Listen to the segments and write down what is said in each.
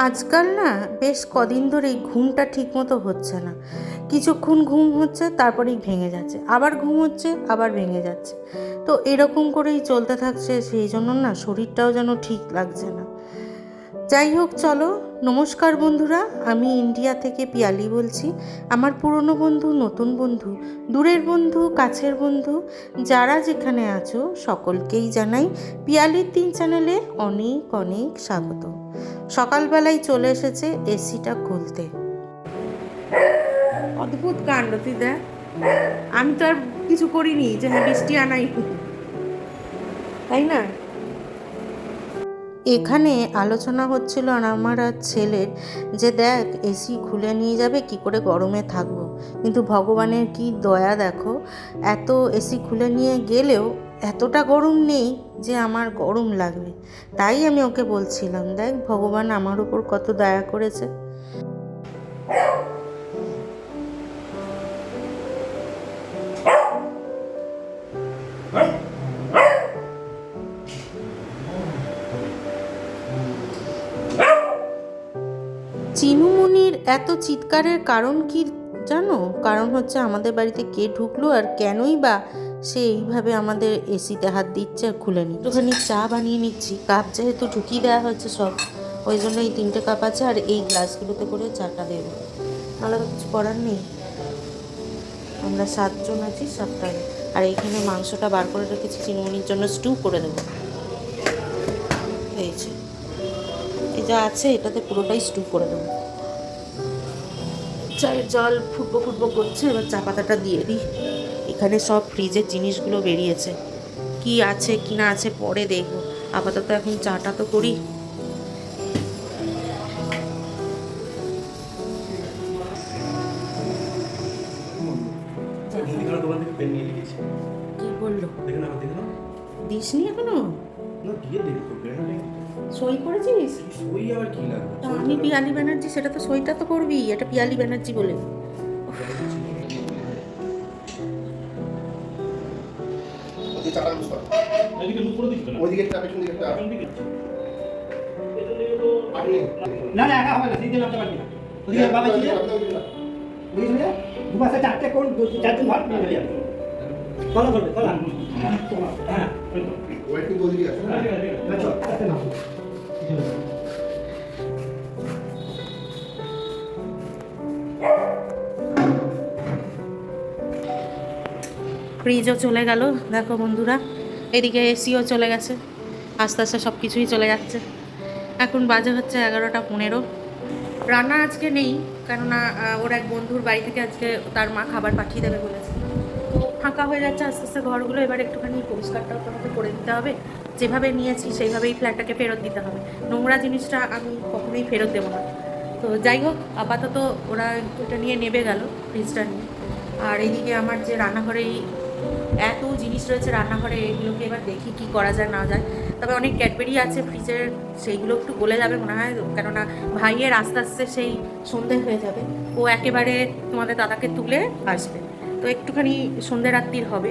আজকাল না বেশ কদিন ধরেই ঘুমটা ঠিকমতো হচ্ছে না। কিছুক্ষণ ঘুম হচ্ছে, তারপরেই ভেঙে যাচ্ছে। আবার ঘুম হচ্ছে, আবার ভেঙে যাচ্ছে। তো এরকম করেই চলতে থাকছে, সেই জন্য না শরীরটাও যেন ঠিক লাগছে না। যাই হোক, চলো। নমস্কার বন্ধুরা, আমি ইন্ডিয়া থেকে পিয়ালি বলছি। আমার পুরনো বন্ধু, নতুন বন্ধু, দূরের বন্ধু, কাছের বন্ধু, যারা যেখানে আছো, সকলকেই জানাই পিয়ালির তিন চ্যানেলে অনেক অনেক স্বাগত। সকালবেলায় চলে এসেছে এসিটা খুলতে। অদ্ভুত কাণ্ড, তুই দেখ। আমি তো আর কিছু করিনি যে হ্যাঁ বৃষ্টি আনাই। তাই না? এখানে আলোচনা হচ্ছিল আর আমার আর ছেলের যে দেখ এসি খুলে নিয়ে যাবে, কি করে গরমে থাকব? কিন্তু ভগবানের কি দয়া দেখো, এত এসি খুলে নিয়ে গেলেও এতটা গরম নেই যে আমার গরম লাগবে। তাই আমি ওকে বলছিলাম, দেখ ভগবান আমার উপর কত দয়া করেছে। চিনুমুনির এত চিৎকারের কারণ কি জানো? কারণ হচ্ছে আমাদের বাড়িতে কে ঢুকলো আর কেনই বা সে এইভাবে আমাদের এসিতে হাত দিচ্ছে আর খুলে নি একটুখানি চা বানিয়ে নিচ্ছি। কাপ যেহেতু ঢুকিয়ে দেওয়া হচ্ছে সব, ওই জন্য এই তিনটে কাপ আছে আর এই গ্লাসগুলোতে করে চাটা দেবো। আলাদা কিছু করার নেই। আমরা সাতজন আছি সাতটায় আর এইখানে মাংসটা বার করে রেখেছি, চিনুমুনির জন্য স্টু করে দেবো। এই যে। যা আছে এটাতে পুরোটাই স্টু করে দেবো। চায়ের জল ফুটবো ফুটবো করছে এবার চা পাতাটা দিয়ে দিই। এখানে সব ফ্রিজের জিনিসগুলো বেরিয়েছে। কি আছে কি না আছে পরে দেখব। আপাতত এখন চাটা তো করি। কি বলল? দেখে না দিসনি এখনও? না দিয়ে সই করেছিস সই আবার কি লাগবে আমি পিয়ালি ব্যানার্জি সেটা তো সইটা তো করবি এটা পিয়ালি ব্যানার্জি বলে। না না একা হবে না পারবি না। ওদিকে বাবা বুঝলি? চারটে কোন চারজন ঘর? নিয়ে যাবে করবে কলা হ্যাঁ তো। ওয়েটিং আছে হ্যাঁ। আচ্ছা চারটে নাম ফ্রিজও চলে গেল দেখো বন্ধুরা এদিকে এসিও চলে গেছে আস্তে আস্তে সব কিছুই চলে যাচ্ছে এখন বাজে হচ্ছে এগারোটা পনেরো রান্না আজকে নেই কেননা ওর এক বন্ধুর বাড়ি থেকে আজকে তার মা খাবার পাঠিয়ে দেবে বলেছে ফাঁকা হয়ে যাচ্ছে, আস্তে আস্তে ঘরগুলো এবার একটুখানি পরিষ্কারটাও তোমাকে করে দিতে হবে। যেভাবে নিয়েছি সেইভাবেই ফ্ল্যাটটাকে ফেরত দিতে হবে। নোংরা জিনিসটা আমি কখনোই ফেরত দেবো না। তো যাই হোক, আপাতত ওরা এটা নিয়ে নেবে গেল, ফ্রিজটা নিয়ে। আর এইদিকে আমার যে রান্নাঘরেই এত জিনিস রয়েছে রান্নাঘরে, এগুলোকে এবার দেখি কি করা যায়, না যায়। তবে অনেক ক্যাডবেরি আছে ফ্রিজের, সেইগুলো একটু গলে যাবে মনে হয়, কেননা ভাইয়ের আস্তে আস্তে সেই সন্ধে হয়ে যাবে। ও একেবারে তোমাদের দাদাকে তুলে আসবে। তো একটুখানি সন্ধে রাত্রির হবে।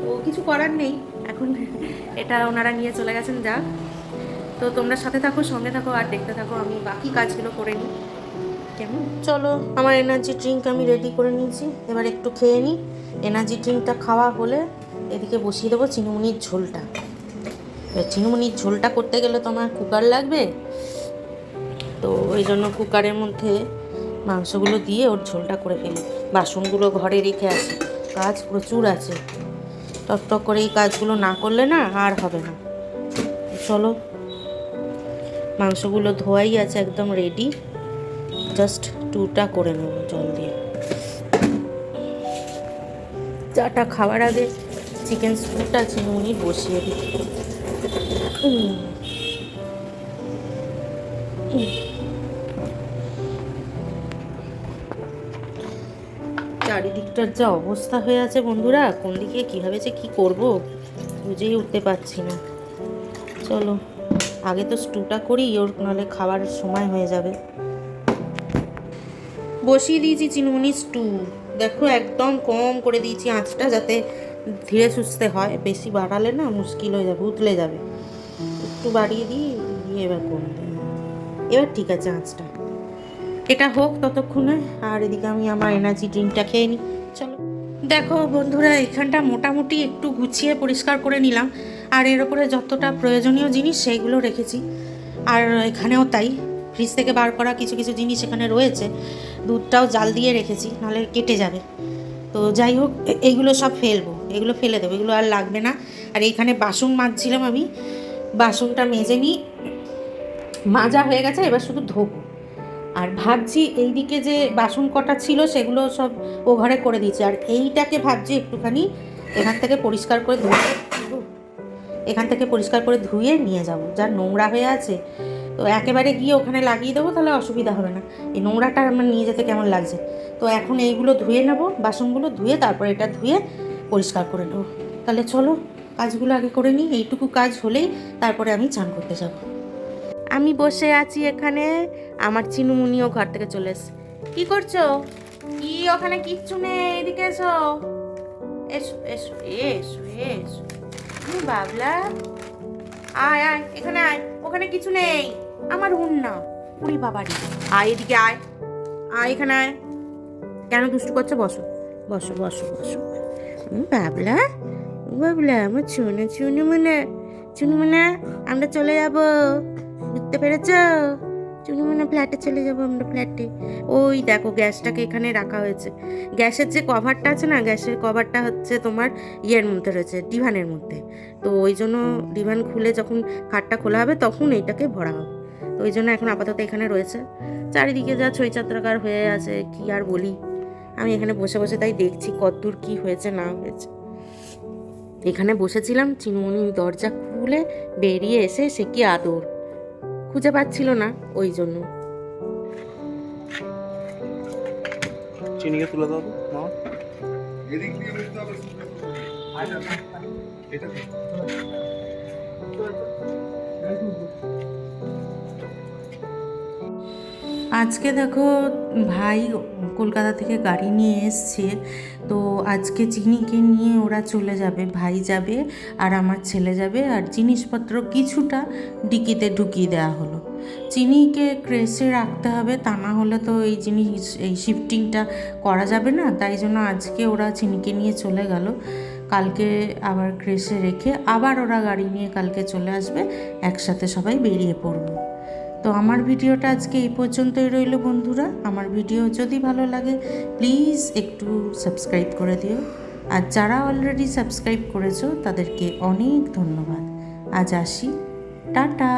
তো কিছু করার নেই, এখন এটা ওনারা নিয়ে চলে গেছেন যা। তো তোমরা সাথে থাকো, সঙ্গে থাকো আর দেখতে থাকো, আমি বাকি কাজগুলো করে নিই। কেমন? চলো, আমার এনার্জি ড্রিঙ্ক আমি রেডি করে নিয়েছি। এবার একটু খেয়ে নিই। এনার্জি ড্রিঙ্কটা খাওয়া হলে এদিকে বসিয়ে দেবো চিনুমুনির ঝোলটা। চিনুমুনির ঝোলটা করতে গেলে তো আমার কুকার লাগবে। তো ওই জন্য কুকারের মধ্যে মাংসগুলো দিয়ে ওর ঝোলটা করে ফেলি। বাসনগুলো ঘরে রেখে আসি। কাজ প্রচুর আছে। টক টক করে এই কাজগুলো না করলে না আর হবে না। চলো, মাংসগুলো ধোয়াই আছে, একদম রেডি জাস্ট টুটা করে নেব জল দিয়ে। চাটা খাওয়ার আগে চিকেন স্টুটা চিনুনি বসিয়ে দিই। চারিদিকটার যা অবস্থা হয়ে আছে বন্ধুরা, কোন দিকে কীভাবে যে কী করব বুঝেই উঠতে পারছি না। চলো, আগে তো স্টুটা করি, ওর নাহলে খাবার সময় হয়ে যাবে। বসিয়ে দিয়েছি চিনুমনি স্টু। দেখো, একদম কম করে দিয়েছি আঁচটা যাতে ধীরে সুস্থে হয়। বেশি বাড়ালে না মুশকিল হয়ে যাবে, উতলে যাবে। একটু বাড়িয়ে দিই দিয়ে এবার কম এবার ঠিক আছে আঁচটা। এটা হোক ততক্ষণে, আর এদিকে আমি আমার এনার্জি ড্রিঙ্কটা খেয়ে নিই। চলো। দেখো বন্ধুরা, এখানটা মোটামুটি একটু গুছিয়ে পরিষ্কার করে নিলাম, আর এর উপরে যতটা প্রয়োজনীয় জিনিস সেইগুলো রেখেছি। আর এখানেও তাই ফ্রিজ থেকে বার করা কিছু কিছু জিনিস এখানে রয়েছে, দুধটাও জাল দিয়ে রেখেছি, নাহলে কেটে যাবে। তো যাই হোক, এ- এইগুলো সব ফেলব, এগুলো ফেলে দেবো, এগুলো আর লাগবে না। আর এইখানে বাসন মাজছিলাম আমি, বাসনটা মেজে নিই। মাজা হয়ে গেছে, এবার শুধু ধোবো। আর ভাবছি এইদিকে যে বাসন কটা ছিল সেগুলো সব ও ঘরে করে দিয়েছে। আর এইটাকে ভাবছি একটুখানি এখান থেকে পরিষ্কার করে ধুয়ে এখান থেকে পরিষ্কার করে ধুয়ে নিয়ে যাব। যা নোংরা হয়ে আছে, তো একেবারে গিয়ে ওখানে লাগিয়ে দেবো, তাহলে অসুবিধা হবে না। এই নোংরাটা আমার নিয়ে যেতে কেমন লাগছে? তো এখন এইগুলো ধুয়ে নেব, বাসনগুলো ধুয়ে তারপরে এটা ধুয়ে পরিষ্কার করে নেব। তাহলে চলো, কাজগুলো আগে করে নিই। এইটুকু কাজ হলেই তারপরে আমি চান করতে যাব। আমি বসে আছি এখানে। আমার চিনুমুনিও ঘর থেকে চলে এসছে। কি করছ? কি, ওখানে কিচ্ছু নেই, এদিকে এসো। এসো এসো এসো এসো। বাবলা? আয় আয়, এখানে আয়। ওখানে কিছু নেই। আমার হুন না উড়ি বাবারি। আয় এদিকে আয়। আয় এখানে আয়। কেন দুষ্টু করছ? বসো। বসো বসো বসো। বাবলা? বাবলা, আমার চুনো, চুনু মনে। চুনু মনে, আমরা চলে যাব। বুঝতে পেরেছ? চুনু মনে ফ্ল্যাটে চলে যাব আমরা ফ্ল্যাটে ওই দেখো গ্যাসটাকে এখানে রাখা হয়েছে। গ্যাসের যে কভারটা আছে না, গ্যাসের কভারটা হচ্ছে তোমার ইয়ের মধ্যে রয়েছে ডিভানের মধ্যে। তো ওই জন্য ডিভান খুলে যখন খাটটা খোলা হবে তখন এইটাকে ভরা হবে। তো ওই জন্য এখন আপাতত এখানে রয়েছে। চারিদিকে যা ছইচাত্রাকার হয়ে আছে, কি আর বলি? আমি এখানে বসে বসে তাই দেখছি কতদূর কি হয়েছে, না হয়েছে। এখানে বসেছিলাম চিনুমনি দরজা খুলে বেরিয়ে এসে সে কি আদর। খুঁজে পাচ্ছিল না ওই জন্য। চিনিকে তুলে দাও মা। এদিক দিয়ে বুঝতে হবে এটা আজকে দেখো ভাই কলকাতা থেকে গাড়ি নিয়ে এসছে। তো আজকে চিনিকে নিয়ে ওরা চলে যাবে, ভাই যাবে আর আমার ছেলে যাবে আর জিনিসপত্র কিছুটা ডিকিতে ঢুকিয়ে দেওয়া হলো। চিনিকে ক্রেসে রাখতে হবে, তা না হলে তো এই জিনিস, এই শিফটিংটা করা যাবে না। তাই জন্য আজকে ওরা চিনিকে নিয়ে চলে গেল। কালকে আবার ক্রেসে রেখে আবার ওরা গাড়ি নিয়ে কালকে চলে আসবে। একসাথে সবাই বেরিয়ে পড়ব। তো আমার ভিডিওটা আজকে এই পর্যন্তই রইল বন্ধুরা। আমার ভিডিও যদি ভালো লাগে প্লিজ একটু সাবস্ক্রাইব করে দিও। আর যারা অলরেডি সাবস্ক্রাইব করেছ, তাদেরকে অনেক ধন্যবাদ। আজ আসি। টাটা!